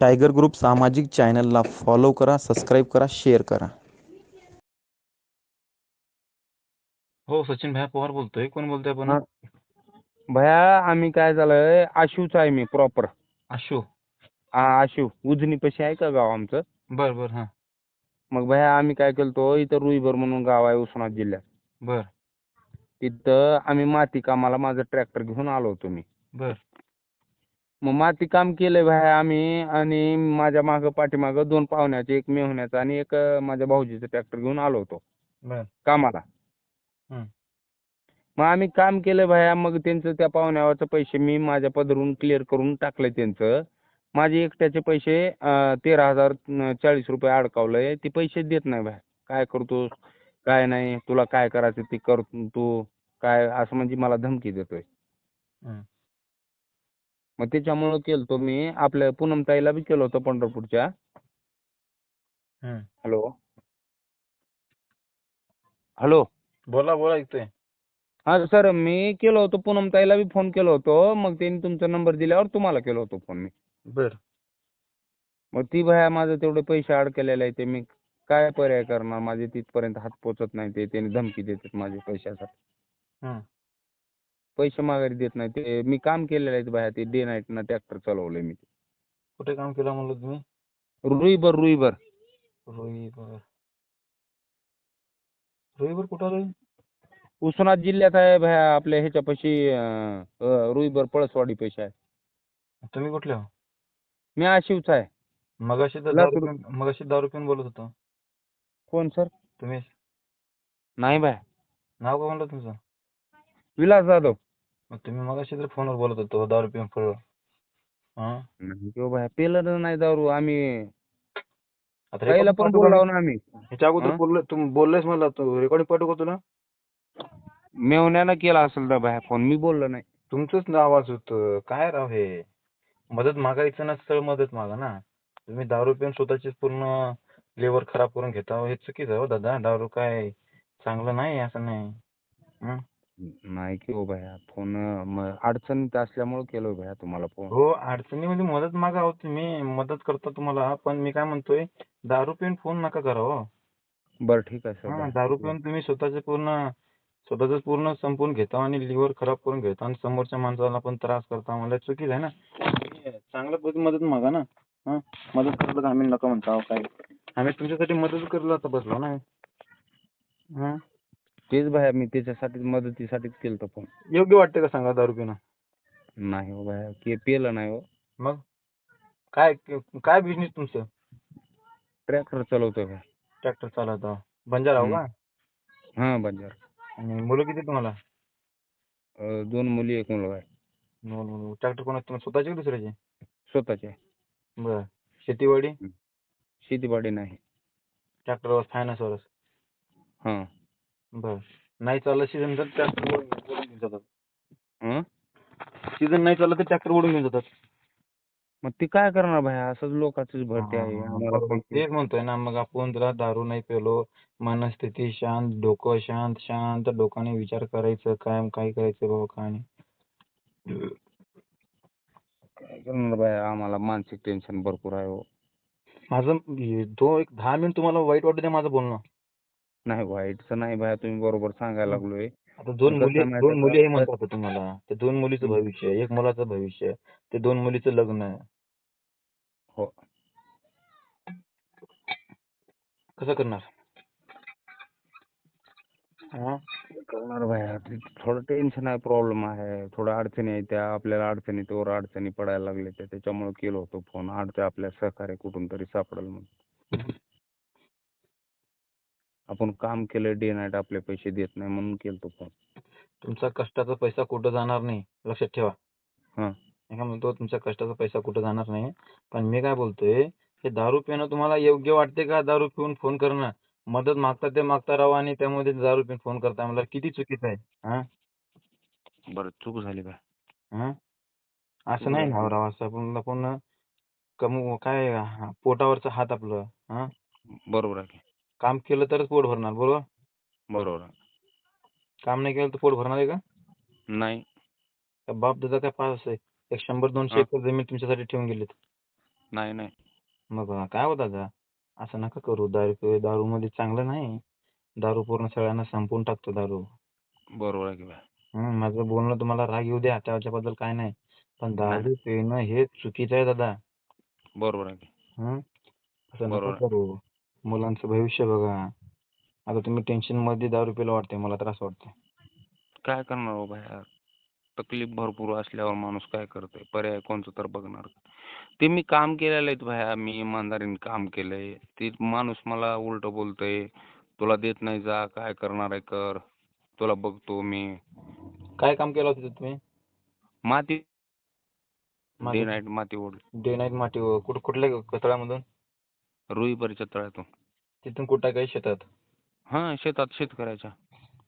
Tiger group सामाजिक चॅनलला follow करा सबस्क्राईब करा शेअर करा. हो सचिन भाई पवार बोलतोय. कोण बोलतोय आपण? हा. भया आम्ही काय झालंय? आशिवचा आहे मी प्रॉपर आशू? आशिव उजनी पशी आहे का गाव आमचं? बर बर हा. मग भया आम्ही काय केलतो इथं रुईभर म्हणून गाव आहे उस्मानाबाद जिल्ह्यात. बर. तिथं आम्ही माती कामाला माझं ट्रॅक्टर घेऊन आलो होतो मी. बर. मग माती काम केलंय भाया आम्ही आणि माझ्या मागं पाठीमागं दोन पाहुण्याचे एक मेहुण्याचं आणि एक अं, माझ्या भाऊजीचं ट्रॅक्टर घेऊन आलो होतो. बर. कामाला. हं. मग आम्ही काम केलं भाया मग त्यांचं त्या पाहुण्यावरचं पैसे मी माझ्या पदरून क्लिअर करून टाकलंय त्यांचं. माझे एकट्याचे पैसे अं, तेरा हजार अं, चाळीस रुपये अडकावलंय. ते पैसे देत नाही भाया काय करतो? काय नाही? तुला काय करायचं? ते कर तू. काय? असं म्हणजे मला धमकी देतोय. हं. मग त्याच्यामुळं केलतो मी. आपल्या पूनमताईला बी केलं होतं पंढरपूरच्या. हॅलो. हॅलो. बोला बोला ऐकतोय हा सर मी केलं होतं पूनमताईला बी फोन केला होतो. मग त्यांनी तुमचा नंबर दिल्यावर तुम्हाला केलं होतं फोन मी. बर. मग ती भया माझं तेवढे पैसे अडकलेले आहे ते मी काय पर्याय करणार? माझे तिथपर्यंत हात पोचत नाही ते. त्यांनी धमकी देतात माझे पैशासाठी. पैसे माघारी देत नाही. ते मी काम केलेलं आहे भया ते डे नाईट ना ट्रॅक्टर चालवलंय मी. कुठे काम केलं म्हणलं तुम्ही? रुईबर रुईबर रोईबर रोईबर कुठं आलं? उस्मानाबाद जिल्ह्यात आहे भया आपल्या ह्याच्यापाशी रुईबर पळसवाडी पैसे आहे. तुम्ही कुठले हो मी आशिवचा आहे. मगाशी तर लातूर. दारू पिऊन मगाशी दारू पिऊन बोलत होतो. कोण सर? तुम्ही? नाही बाय. नाव काय म्हणलं तुमचं? विलास जाधव. मग तुम्ही मगाशी तर फोनवर बोलत होतो दारू पिऊन फळ हा? नाही किंवा बाय पेलं नाही दारू आम्ही आता पहिला recording पण पाठवू का बोलाव मी? ना आम्ही. ह्याच्या अगोदर हा? बोललो तुम्ही बोललेस मला तू रेकॉर्डिंग पाठवू का तुला? मेवण्यानं केला असेल तर बाय फोन मी बोललो नाही. तुमचंच ना आवाज होतं. काय राव हे? मदत मागायचं ना सरळ मदत मागा ना. तुम्ही दारू पिऊन स्वतःची पूर्ण लेवर खराब करून घेता. हे चुकीचं आहे हो दादा. दारू काय चांगलं नाही असं नाही. हं? नाही की हो भया. फोन अडचणीत असल्यामुळे केलो भया तुम्हाला फोन. हो अडचणीमध्ये मदत मागा हो तुम्ही. मदत करतो तुम्हाला. पण मी काय म्हणतोय दारू पिऊन फोन नका करा हो. बरं ठीक आहे हा. दारू पिऊन तुम्ही स्वतःचे पूर्ण स्वतःच पूर्ण संपवून घेता आणि लिव्हर खराब करून घेता आणि समोरच्या माणसाला पण त्रास करता. मला चुकीचं आहे ना. तुम्ही चांगल्या पद्धतीने मदत मागा ना. हा मदत करलं तर आम्ही नका म्हणता अहो काय आम्ही तुमच्यासाठी मदत करलो आता बसलो ना. हा. तेच भया मी त्याच्यासाठी मदतीसाठीच केलतो फोन योग्य वाटते का सांगा दारू पिणं? नाही हो भया के पेलं नाही हो. मग? काय काय बिझनेस तुमचं? ट्रॅक्टर चालवतोय भया ट्रॅक्टर चालवता. बंजारा हो का? हा बंजार. आणि मुलं किती तुम्हाला? अं, दोन मुली एक मुलगा आहे. ट्रॅक्टर कोणाचे तुम्हाला? स्वतःचे की दुसऱ्याचे? स्वतःचे. बर. शेतीवाडी? शेतीवाडी नाही. ट्रॅक्टरवर फायनान्सवरच हा. बर. नाही चाललं सीझन तर ट्रॅक्टर ओढून घेऊन जातात. हं? सीझन नाही चाललं तर ट्रॅक्टर ओढून घेऊन जातात. मग ते काय करणार भाया असंच लोकांचीच भरती आहे. हा, आम्हाला बरोबर. तेच म्हणतोय ना मग आपण जरा दारू नाही पेलो मनस्थिती शांत डोकं शांत शांत डोकाने विचार करायचं काय काय करायचं बाबा काय नाही. काय करणार भाया आम्हाला मानसिक टेन्शन भरपूर आहे हो. माझं हे- तो एक दहा मिनिट तुम्हाला वाईट वाटू द्या माझं बोलणं. नाही वाईटचं नाही भाया तुम्ही बरोबर सांगायला लागलोय. आता दोन कसं मुली आहे दोन आहे मुली? हे म्हणतात तुम्हाला. ते दोन मुलीचं. भविष्य एक मुलाचं भविष्य ते दोन मुलीचं लग्न आहे. हो. कसं करणार? हा? करणार भाया ते थोडं टेन्शन आहे प्रॉब्लेम आहे. थोड्या अडचणी आहेत त्या आपल्याला अडचणीत वर अडचणी पडायला लागल्या त्या. त्याच्यामुळे केलो होतो फोन अडचण आपल्या सहकार्य कुठून तरी सापडेल म्हणून. आपण काम केलं डे नाईट आपले पैसे देत नाही म्हणून केलतो फोन तुमचा कष्टाचा पैसा कुठं जाणार नाही लक्षात ठेवा. हा. मी काय म्हणतो तुमचा कष्टाचा पैसा कुठं जाणार नाही पण मी काय बोलतोय हे दारू पिणं तुम्हाला योग्य वाटते का? दारू पिऊन फोन करणं. मदत मागता ते मागता राहा आणि त्यामध्ये दारू पिऊन फोन करता. मला किती चुकीचं आहे हा? बरं चूक झाली हा? असं नाही ना राव असं आपण आपण कमू काय पोटावरचा हात आपलं हा? बरोबर आहे की. काम केलं तरच पोट भरणार बरोबर? बरोबर. काम नाही केलं तर पोट भरणार आहे का? नाही. बाप दादा काय पास आहे. एक शंभर दोनशे. एकर जमीन तुमच्यासाठी ठेवून गेलेत. नाही नाही. मग काय हो दादा? असं नका करू. दारू दारूमध्ये चांगलं नाही. दारू पूर्ण सगळ्यांना संपवून टाकतो दारू. बरोबर आहे की माझं बोलणं तुम्हाला राग येऊ द्या. त्याच्याबद्दल काय नाही. पण दारू पिणं हे चुकीचं आहे दादा. बरोबर आहे की? असं नका. करू. मुलांचं भविष्य बघा. आता तुम्ही टेन्शनमध्ये दारू पिलं वाटतंय मला त्रास वाटतंय. काय करणार हो तकलीफ भरपूर असल्यावर माणूस काय करतोय? पर्याय कोणतं तर बघणार. ते मी काम केलेलं आहे भाया मी इमानदारीने काम केलंय. ते माणूस मला उलट बोलतोय तुला देत नाही जा काय करणार आहे कर. तुला बघतो मी. काय काम केलं होतं तुम्ही? माती. माती- डे नाईट माती ओढ. डे नाईट माती कुठ कुठल्या कचऱ्यामधून रुईपरीच्या तळ्यातून. तिथून कुठं काही शेतात? हा शेतात शेतकऱ्याच्या.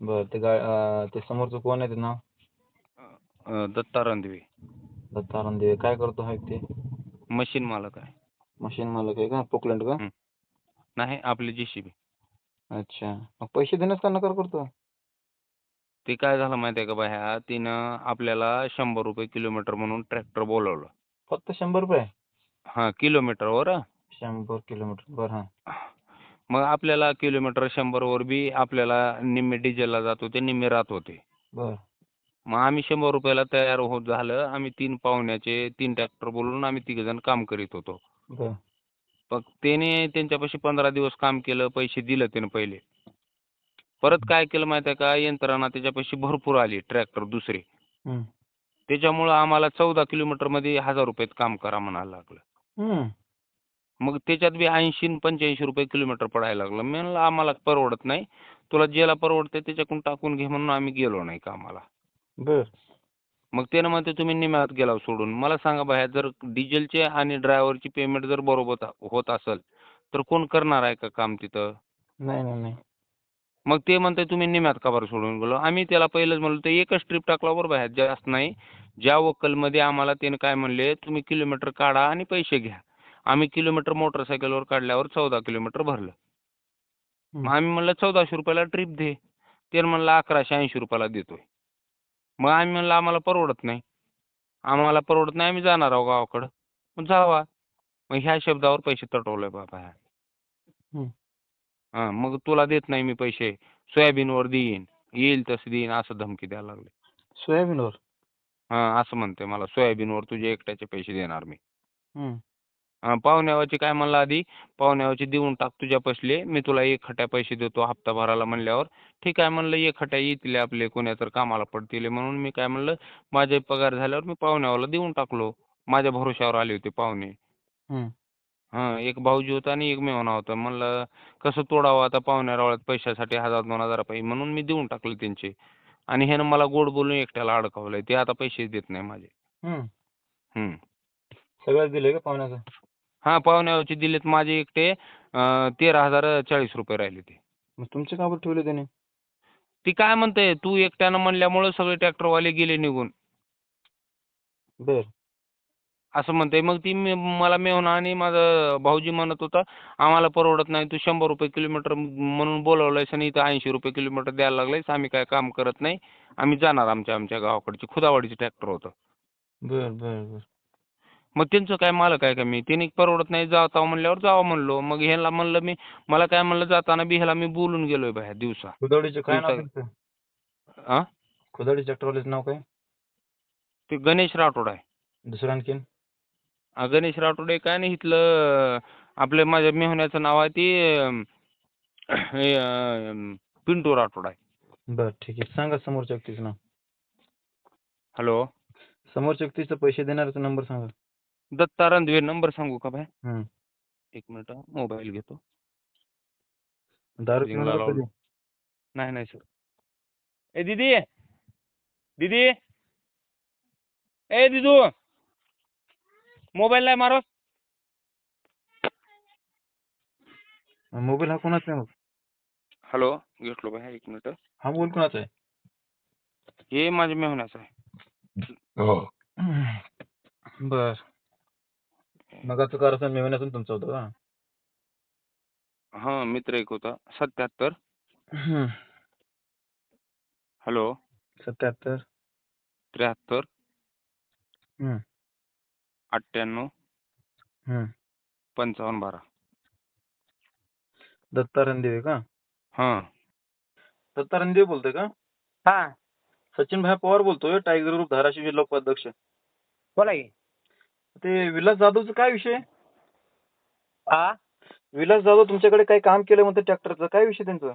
बर ते गा अं, ते समोरचं कोण आहे ते नाव? अं, दत्ता रणदिवे. दत्ता रणदिवे. काय करतो आहे ते? मशीन मालक आहे. मशीन मालक आहे का? पोकलँड का? नाही आपली जेसीबी अच्छा. मग पैसे देण्यास का नकार करतो. ते काय झालं माहिती आहे का बाह्या तिनं आपल्याला शंभर रुपये किलोमीटर म्हणून ट्रॅक्टर बोलवलं. फक्त शंभर रुपये? हा किलोमीटरवर हं. शंभर किलोमीटर. बर हा. मग आपल्याला किलोमीटर शंभरवर बी आपल्याला निम्मे डिझेलला जात होते निम्मे राहत होते. बर. मग आम्ही शंभर रुपयाला तयार होत झालं. आम्ही तीन पाहुण्याचे तीन ट्रॅक्टर बोलवून आम्ही तिघजण काम करीत होतो. बर. मग त्याने त्यांच्यापाशी पंधरा दिवस काम केलं पैसे दिलं त्यानं पहिले. परत काय केलं माहिती आहे का? यंत्रणा त्याच्यापाशी भरपूर आली ट्रॅक्टर दुसरे. हम्म. त्याच्यामुळं आम्हाला चौदा किलोमीटरमध्ये हजार रुपयात काम करा म्हणायला लागलं. हम्म. मग त्याच्यात बी ऐंशी पंच्याऐंशी रुपये किलोमीटर पडायला लागलं. मी म्हणलं आम्हाला परवडत नाही. तुला ज्याला परवडते त्याच्याकडून टाकून घे म्हणून आम्ही गेलो नाही कामाला. बर. मग त्यानं म्हणते तुम्ही निम्यात गेला सोडून. मला सांगा बाहेर जर डिझेलचे आणि ड्रायव्हरची पेमेंट जर बरोबर होत असेल तर कोण करणार आहे का काम तिथं? नाही नाही नाही. मग ते म्हणते तुम्ही निम्यात का बरं सोडून गेलो? आम्ही त्याला पहिलंच म्हणलो ते एकच ट्रिप टाकला बरोबर आहे जास्त नाही. ज्या वक्कलमध्ये आम्हाला त्याने काय म्हणले तुम्ही किलोमीटर काढा आणि पैसे घ्या. आम्ही किलोमीटर मोटरसायकलवर काढल्यावर चौदा किलोमीटर भरलं. मग आम्ही म्हणलं चौदाशे रुपयाला ट्रिप दे. ते म्हणलं अकराशे ऐंशी रुपयाला देतोय. मग आम्ही म्हणलं आम्हाला परवडत नाही. आम्हाला परवडत नाही आम्ही जाणार आहोत गावाकडं. मग जावा. मग ह्या शब्दावर पैसे तटवले बाबा ह्या. हां मग तुला देत नाही मी पैसे. सोयाबीनवर देईन. येईल तसं देईन असं धमकी द्यायला लागले. सोयाबीनवर? हां असं म्हणते मला. सोयाबीनवर तुझे एकट्याचे पैसे देणार मी. हां पाहुण्यावाचे काय म्हणलं आधी? पाहुण्यावाचे देऊन टाक तुझ्या पैसले मी तुला एक खट्या पैसे देतो हप्ता भरायला म्हणल्यावर. ठीक आहे म्हणलं एक खट्या येतील आपले कोण्या तर कामाला पडतील म्हणून मी काय म्हणलं माझे पगार झाल्यावर मी पाहुण्यावाला देऊन टाकलो. माझ्या भरोश्यावर आले होते पाहुणे. हां. एक भाऊजी होता आणि एक मेहना होता. म्हणलं कसं तोडावं आता पाहुण्या रावळ्यात पैशासाठी हजार दोन हजार पाहिजे म्हणून मी देऊन टाकले त्यांचे. आणि ह्यानं मला गोड बोलून एकट्याला अडकवलंय. ते आता पैसे देत नाही माझे. सगळंच दिलंय का पाहुण्याचं? हां पाहुण्यावरचे दिलेत माझे एकटे अं, तेरा हजार चाळीस रुपये राहिले ते. मग तुमचे का बरं ठेवले त्याने? ती काय म्हणते तू एकट्यानं म्हणल्यामुळं सगळे ट्रॅक्टरवाले गेले निघून. बर. असं म्हणते. मग ती मी मला मेहुणा आणि माझा भाऊजी म्हणत होता आम्हाला परवडत नाही तू शंभर रुपये किलोमीटर म्हणून बोलवलंयस आणि इथं ऐंशी रुपये किलोमीटर द्यायला लागलायस. आम्ही काय काम करत नाही. आम्ही जाणार आमच्या आमच्या गावाकडचे खुदावाडीचं ट्रॅक्टर होतं. बर बर बर. मग त्यांचं काय मालक आहे का मी? त्यांनी परवडत नाही जाता म्हणल्यावर जावं म्हणलो. मग ह्याला म्हणलं मी मला काय म्हणलं जाताना बी ह्याला मी बोलून गेलोय बाहेर दिवसा. खुदावडीचं काय नाव त्यांचं? ट्रॅक्टरवाल्याचं नाव काय? ते गणेश राठोड आहे. दुसरं आणखीन? गणेश राठोड एक आहे आणि इथलं आपल्या माझ्या मेहुण्याचं नाव आहे ते अं, हे, अं, पिंटू राठोड आहे. बर ठीक आहे. सांगा समोरच्या व्यक्तीचं नाव. हॅलो? समोरच्या व्यक्तीचं पैसे देणाऱ्याचा नंबर सांगा. दत्ता रणदिवे नंबर सांगू का भाई? हम्म. एक मिनिट मोबाईल घेतो. दारू? नाही नाही सर. ए दीदी! दीदी! ए दिदू! मोबाईल नाही मारो मोबाईल हा कोणाचा आहे मग? हॅलो घेतलो भाई एक मिनिट. हा मोबाईल कोणाचा आहे? हे माझ्या मेहुण्याचं आहे. हो. बर. मग आता कारसन मेहण्यातून तुमचा होता का? हां मित्र एक होता. सत्याहत्तर. हम्म. हॅलो. सत्याहत्तर. त्र्याहत्तर. हम्म. अठ्ठ्याण्णव. हम्म. पंचावन्न बारा. दत्ता रणदिवे का? हां. दत्ता रणदिवे बोलतोय का? हा. सचिन भाई पवार बोलतोय टायगर ग्रुप धाराशिव जिल्हा उपाध्यक्ष. बोला की. ते विलास जाधवचं काय विषय? हा विलास जाधव तुमच्याकडे काही काम केलं म्हणते ट्रॅक्टरचं काय विषय त्यांचं?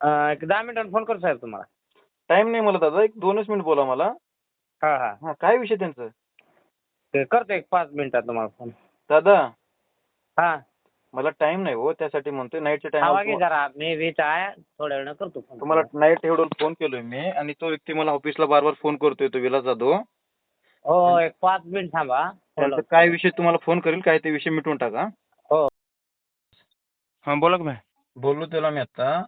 अं, एक दहा मिनिटांनी फोन करतो साहेब तुम्हाला. टाइम नाही मला दादा एक दोनच मिनिट बोला मला. हा हा. हा काय विषय त्यांचं? ते करतो एक पाच मिनिटात तुम्हाला फोन. दादा. हा. मला टाइम नाही हो त्यासाठी म्हणतोय नाईटच्या की टाइम जरा मी वीच आहे थोड्या वेळानं करतो फोन. तुम्हाला नाईट एवढं फोन केलोय मी आणि तो व्यक्ती मला ऑफिसला बार बार फोन करतोय तो विलास जाधव. हो एक पाच मिनिट थांबा. त्यांचा काय विषय तुम्हाला फोन करेल काय ते विषय मिटवून टाका. हां. बोला की भाई. बोललो त्याला मी आता.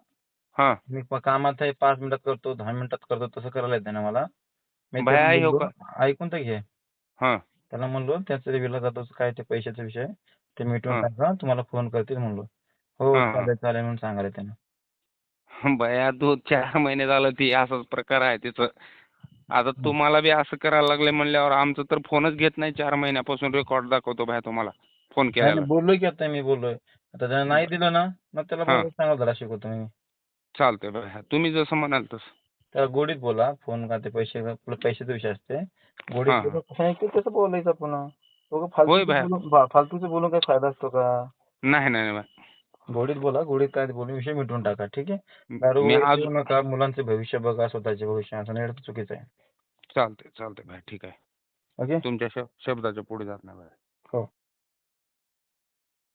हां. मी प- कामात आहे पाच मिनिटात करतो दहा मिनिटात करतो तसं करायला येते ना मला. मी त्याला हो बोललो, ऐकून तर घे. हां. त्याला म्हणलो त्याचं ते विला जातो काय ते पैशाचा विषय ते मिटवून हा. टाका तुम्हाला फोन करतील म्हणलो. हो हा, हा. चालेल चालेल म्हणून सांगायला त्यानं बया तू चार महिने झालं ती असाच प्रकार आहे तिचं. आता तुम्हाला बी असं करायला लागले म्हणल्यावर आमचं तर फोनच घेत नाही चार महिन्यापासून रेकॉर्ड दाखवतो भाई तुम्हाला. फोन नाही, बोललोय की आता मी बोललोय. आता त्यानं नाही दिलं ना मग त्याला चांगला धडा शिकवतो मी. चालतंय भाई तुम्ही जसं म्हणाल तसं. त्याला गोडीत बोला फोन का ते पैसे पैशाचा विषय असते. गोडीत हा. कसं बोलायचं होय फालतूचं. बोलून काय फायदा असतो का? नाही नाही गोडीत बोला गोडीत काय बोलून विषय मिटवून टाका ठीक आहे? दारू मी वगैरे आज पिऊ नका मुलांचे भविष्य बघा स्वतःचे भविष्य असं नाही चुकीचं आहे. चालतंय चालतंय भाई ठीक आहे. ओके? तुमच्या शब- शब्दाच्या पुढे जात नाही भाई हो.